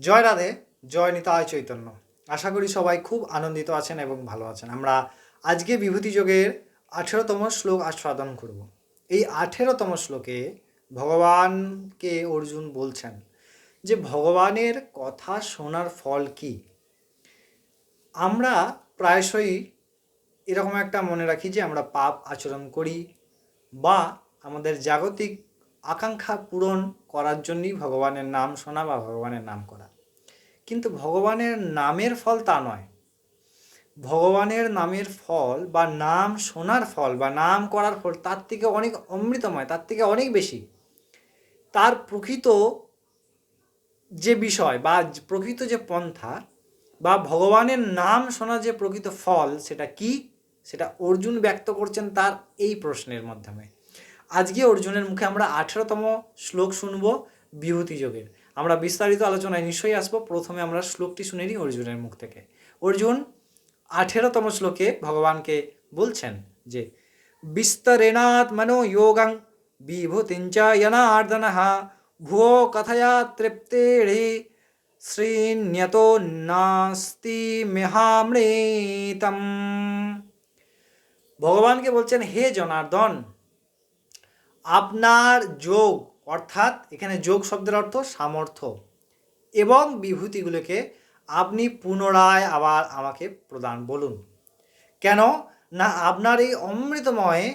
জয় রাধে, জয় নিতায় চৈতন্য। আশা করি সবাই খুব আনন্দিত আছেন এবং ভালো আছেন। আমরা আজকে বিভূতি যোগের আঠেরোতম শ্লোক আস্বাদন করব। এই আঠেরোতম শ্লোকে ভগবানকে অর্জুন বলছেন যে, ভগবানের কথা শোনার ফল কি? আমরা প্রায়শই এরকম একটা মনে রাখি যে, আমরা পাপ আচরণ করি বা আমাদের জাগতিক আকাঙ্ক্ষা পূরণ করার জন্যই ভগবানের নাম শোনা বা ভগবানের নাম করা। কিন্তু ভগবানের নামের ফল তা নয়। ভগবানের নামের ফল বা নাম শোনার ফল বা নাম করার ফল তার থেকে অনেক অমৃতময়, তার থেকে অনেক বেশি। তার প্রকৃত যে বিষয় বা প্রকৃত যে পন্থা বা ভগবানের নাম শোনা যে প্রকৃত ফল সেটা কি? সেটা অর্জুন ব্যক্ত করছেন তার এই প্রশ্নের মাধ্যমে। আজকে অর্জুনের মুখে আমরা আঠেরোতম শ্লোক শুনব বিভূতি যোগের। আমরা বিস্তারিত আলোচনায় নিশ্চয়ই আসব, প্রথমে আমরা শ্লোকটি শুনে নিই অর্জুনের মুখ থেকে। অর্জুন আঠেরোতম শ্লোকে ভগবানকে বলছেন যে, বিস্তরেণাৎ মনো যোগাং বিভূতিঞ্চ যনার্দনঃ ভুয়ো কথয়া তৃপ্তেড়ি শ্রীন্যত নাস্তি মেহামৃতম। ভগবানকে বলছেন, হে জনার্দন আপনার যোগ, অর্থাৎ এখানে যোগ শব্দের অর্থ সামর্থ্য, এবং বিভূতিগুলোকে আপনি পুনরায় আবার আমাকে প্রদান বলুন। কেন? না, আপনার এই অমৃতময়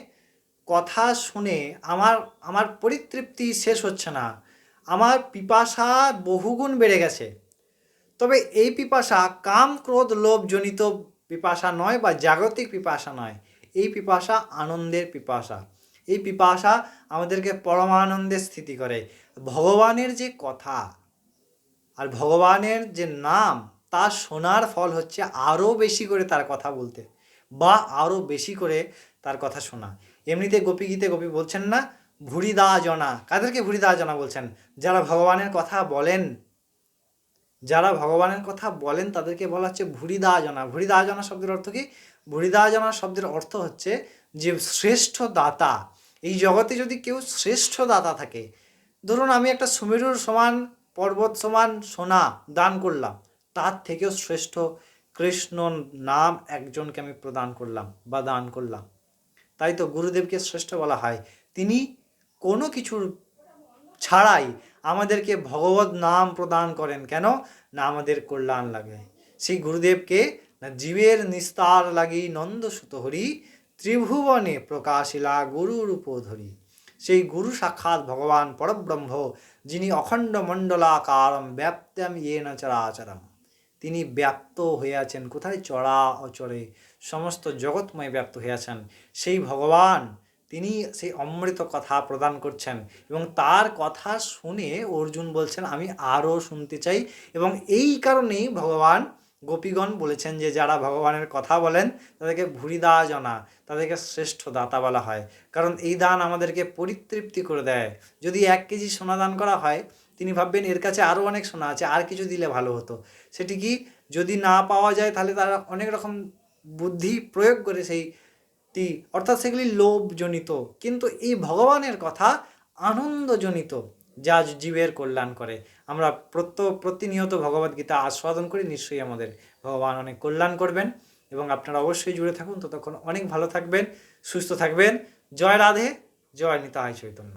কথা শুনে আমার আমার পরিতৃপ্তি শেষ হচ্ছে না। আমার পিপাসা বহুগুণ বেড়ে গেছে। তবে এই পিপাসা কাম, ক্রোধ লোভজনিত পিপাসা নয় বা জাগতিক পিপাসা নয়। এই পিপাসা আনন্দের পিপাসা। এই পিপাসা আমাদেরকে পরমানন্দে স্থিতি করে। ভগবানের যে কথা আর ভগবানের যে নাম, তা শোনার ফল হচ্ছে আরও বেশি করে তার কথা বলতে বা আরও বেশি করে তার কথা শোনা। এমনিতে গোপী গীতে গোপী বলছেন না ভুড়িদা জনা কাদেরকে ভুড়িদা জনা বলছেন? যারা ভগবানের কথা বলেন, যারা ভগবানের কথা বলেন, তাদেরকে বলা হচ্ছে ভুড়িদা জনা ভুড়িদা জনা শব্দের অর্থ কি? ভুড়িদা জনা শব্দের অর্থ হচ্ছে যে শ্রেষ্ঠ দাতা এই জগতে যদি কেউ শ্রেষ্ঠ দাতা থাকে, ধরুন আমি একটা সুমেরুর সমান, পর্বত সমান সোনা দান করলাম, তার থেকেও শ্রেষ্ঠ কৃষ্ণ নাম একজনকে আমি প্রদান করলাম বা দান করলাম। তাই তো গুরুদেবকে শ্রেষ্ঠ বলা হয়। তিনি কোনো কিছুর ছাড়াই আমাদেরকে ভগবত নাম প্রদান করেন। কেন? না আমাদের কল্যাণ লাগে। সেই গুরুদেবকে জীবের নিস্তার লাগি নন্দ সুত হরি ত্রিভুবনে প্রকাশিলা গুরুরূপ ধরি। সেই গুরু সাক্ষাৎ ভগবান পরব্রহ্ম, যিনি অখণ্ড মণ্ডলাকারম ব্যাপ্তাম ইয়েন চরাচরম। তিনি ব্যাপ্ত হয়ে আছেন কোথায়? চড়া অচরে। সমস্ত জগৎময় ব্যাপ্ত হয়ে আছেন সেই ভগবান, তিনি সেই অমৃত কথা প্রদান করছেন এবং তার কথা শুনে অর্জুন বলছেন, আমি আরও শুনতে চাই। এবং এই কারণেই ভগবান গোপীগণ বলেছেন যে যারা ভগবানের কথা বলেন, তাদেরকে ভুরিদা জনা তাদেরকে শ্রেষ্ঠ দাতা বলা হয়। কারণ এই দান আমাদেরকে পরিতৃপ্তি করে দেয়। যদি এক কেজি সোনা দান করা হয়, তিনি ভাববেন এর কাছে আরও অনেক সোনা আছে, আর কিছু দিলে ভালো হতো। সেটি কি যদি না পাওয়া যায়, তাহলে তারা অনেক রকম বুদ্ধি প্রয়োগ করে সেইটি, অর্থাৎ সেগুলি লোভজনিত। কিন্তু এই ভগবানের কথা আনন্দজনিত, যা জীবের কল্যাণ করে। আমরা প্রত্য, প্রতিনিয়ত ভগবদ্গীতা আস্বাদন করি, নিশ্চয়ই আমাদের ভগবান অনেক কল্যাণ করবেন। এবং আপনারা অবশ্যই জুড়ে থাকুন। ততক্ষণ অনেক ভালো থাকবেন, সুস্থ থাকবেন। জয় রাধে, জয় নিতাই চৈতন্য।